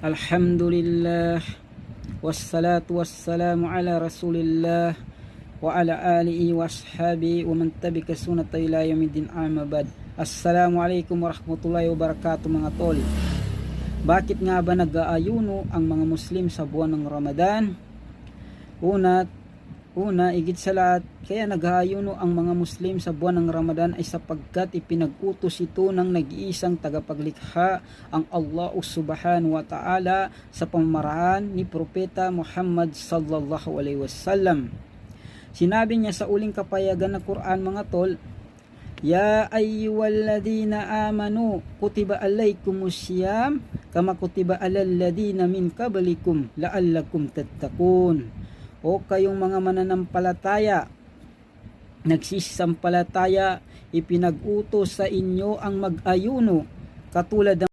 Alhamdulillah. Wassalatu wassalamu ala rasulillah Wa ala alihi wa ashabi Wa man tabika sunata ila yamidin amabad Assalamualaikum warahmatullahi wabarakatuh mga tol. Bakit nga ba nag-aayuno ang mga Muslim sa buwan ng Ramadan? Una, una, igit sa lahat, kaya nag-aayuno ang mga Muslim sa buwan ng Ramadan ay sapagkat ipinag-utos ito ng nag-iisang tagapaglikha ang Allah subhanahu wa ta'ala sa pamamaraan ni Propeta Muhammad sallallahu alaihi wasallam. Sinabi niya sa uling kapayagan ng Quran mga tol, Ya ayyuhalladhina amanu kutiba alaykumus siyam kama kutiba alal ladina min qablikum la'allakum tattaqun. O kayong mga mananampalataya nagsisampalataya ipinag-utos sa inyo ang mag-ayuno katulad ng